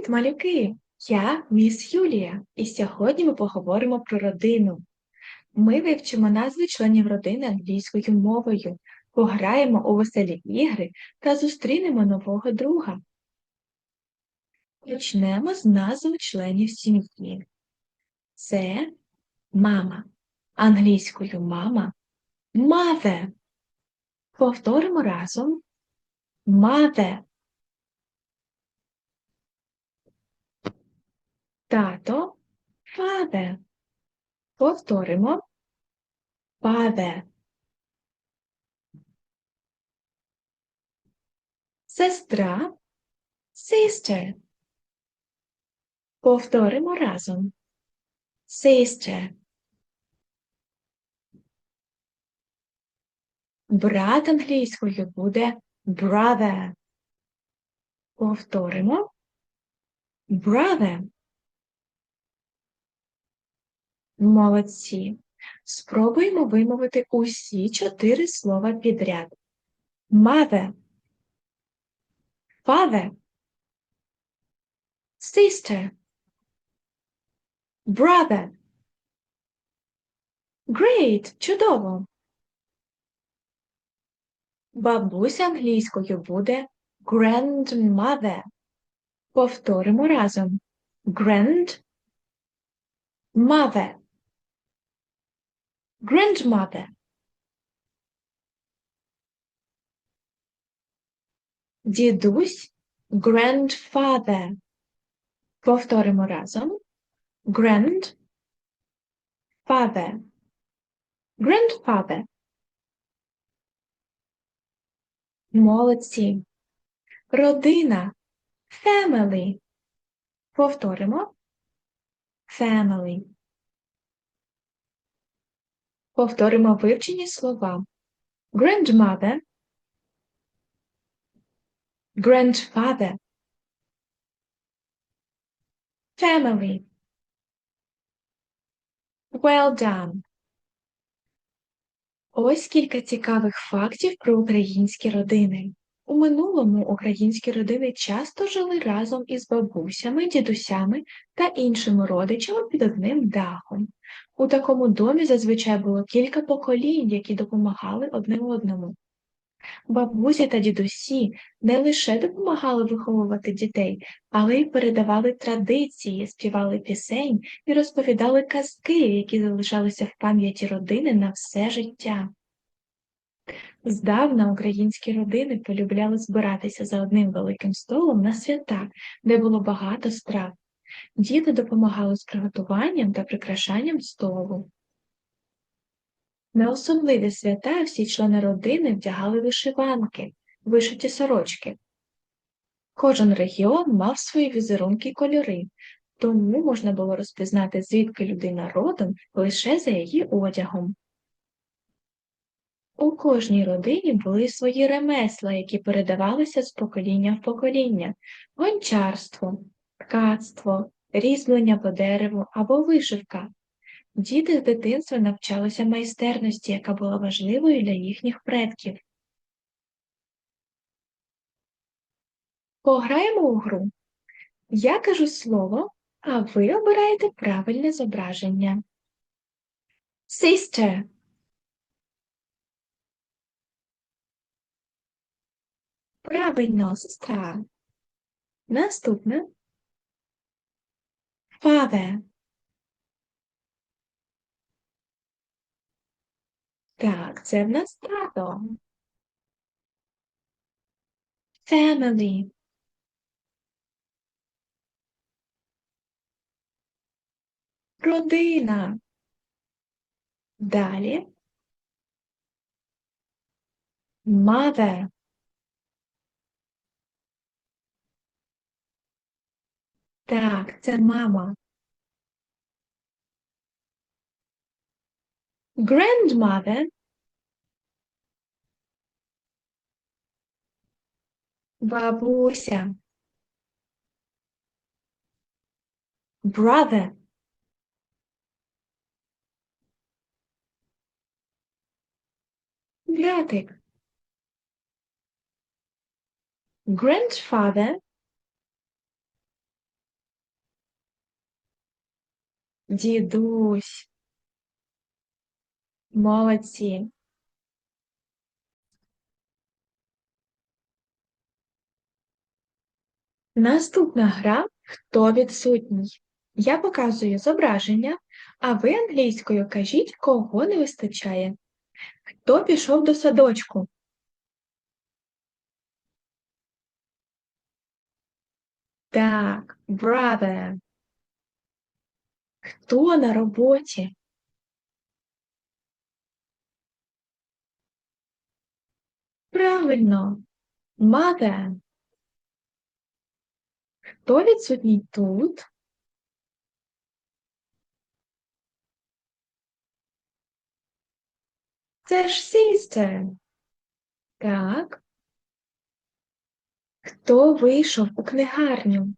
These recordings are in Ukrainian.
Привіт, малюки! Я міс Юлія, і сьогодні ми поговоримо про родину. Ми вивчимо назви членів родини англійською мовою, пограємо у веселі ігри та зустрінемо нового друга. Почнемо з назв членів сім'ї. Це мама. Англійською мама mother. Повторимо разом mother. Тато father. Повторимо father. Сестра sister. Повторимо разом. Sister. Брат англійською буде brother. Повторимо. Brother. Молодці. Спробуємо вимовити усі чотири слова підряд. Mother. Father. Sister. Brother. Great! Чудово! Бабуся англійською буде grandmother. Повторимо разом. Grand mother. Grandmother. Дідусь grandfather. Повторимо разом. Grand father. Grandfather. Молодці. Родина. Family. Повторимо. Family. Повторимо вивчені слова. Grandmother. Grandfather. Family. Well done. Ось кілька цікавих фактів про українські родини. У минулому українські родини часто жили разом із бабусями, дідусями та іншими родичами під одним дахом. У такому домі зазвичай було кілька поколінь, які допомагали одне одному. Бабусі та дідусі не лише допомагали виховувати дітей, але й передавали традиції, співали пісень і розповідали казки, які залишалися в пам'яті родини на все життя. Здавна українські родини полюбляли збиратися за одним великим столом на свята, де було багато страв. Діти допомагали з приготуванням та прикрашанням столу. На особливі свята всі члени родини вдягали вишиванки, вишиті сорочки. Кожен регіон мав свої візерунки й кольори, тому можна було розпізнати, звідки людина родом лише за її одягом. У кожній родині були свої ремесла, які передавалися з покоління в покоління гончарство, ткацтво, різьблення по дереву або вишивка. Діти з дитинства навчалися майстерності, яка була важливою для їхніх предків. Пограємо у гру. Я кажу слово, а ви обираєте правильне зображення. Sister Правильно, сестра. Наступне. Father. Так, це в нас тато. Family. Родина. Далі. Mother. Так, це мама. Grandmother. Бабуся. Brother. Братик. Grandfather. Дідусь. Молодці. Наступна гра Хто відсутній. Я показую зображення, а ви англійською кажіть, кого не вистачає. Хто пішов до садочку? Так, brother. Хто на роботі? Правильно, mother. Хто відсутній тут? Це ж sister. Так. Хто вийшов у книгарню?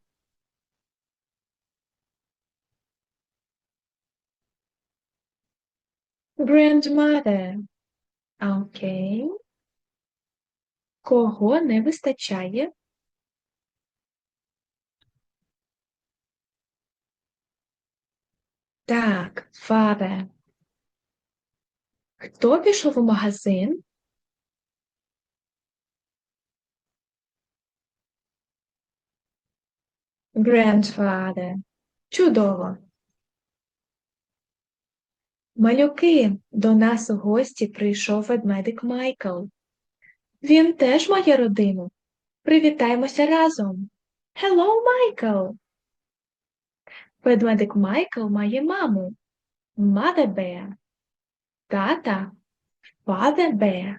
Grandmother. Окей. Кого не вистачає? Так, father. Хто пішов у магазин? Grandfather. Чудово. Малюки, до нас у гості прийшов ведмедик Майкл. Він теж має родину. Привітаємося разом. Hello, Майкл! Ведмедик Майкл має маму. Mother Bear, тата, Father Bear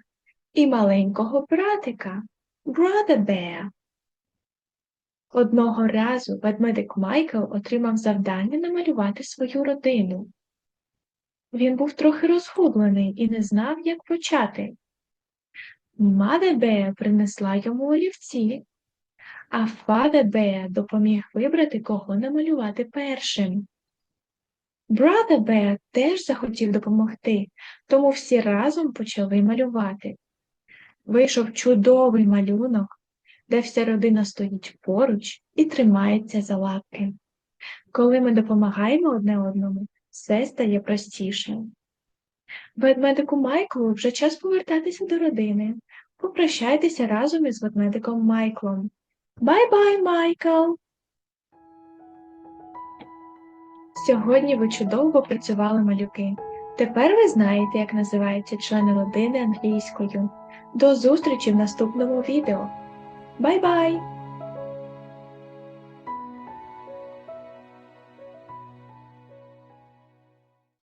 і маленького братика Brother Bear. Одного разу ведмедик Майкл отримав завдання намалювати свою родину. Він був трохи розгублений і не знав, як почати. Mother Bear принесла йому олівці, а Father Bear допоміг вибрати, кого намалювати першим. Brother Bear теж захотів допомогти, тому всі разом почали малювати. Вийшов чудовий малюнок, де вся родина стоїть поруч і тримається за лапки. Коли ми допомагаємо одне одному, все стає простіше. Ведмедику Майклу вже час повертатися до родини. Попрощайтеся разом із ведмедиком Майклом. Бай-бай, Майкл! Сьогодні ви чудово працювали малюки. Тепер ви знаєте, як називаються члени родини англійською. До зустрічі в наступному відео. Бай-бай!